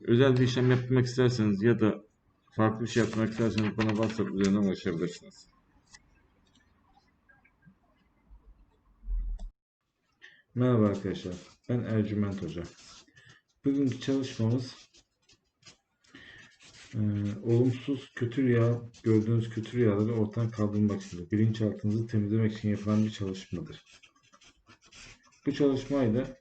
Özel bir işlem yapmak isterseniz ya da farklı bir şey yapmak isterseniz bana WhatsApp üzerinden ulaşabilirsiniz. Merhaba arkadaşlar. Ben Ercüment Hoca. Bugünkü çalışmamız eee, olumsuz kötü rüya, gördüğünüz kötü rüyaları ortadan kaldırmak için, bilinçaltınızı temizlemek için yapılan bir çalışmadır. Bu çalışmayla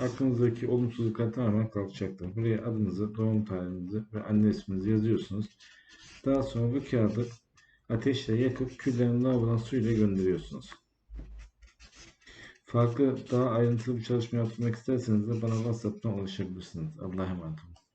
aklınızdaki olumsuzluklar tamamen kalkacaktır. Buraya adınızı, doğum tarihinizi ve anne isminizi yazıyorsunuz. Daha sonra bu kağıdı ateşle yakıp küllerini lavabodan suyla gönderiyorsunuz. Farklı daha ayrıntılı bir çalışma yapmak isterseniz de bana WhatsApp'tan ulaşabilirsiniz. Allah'a emanet olun.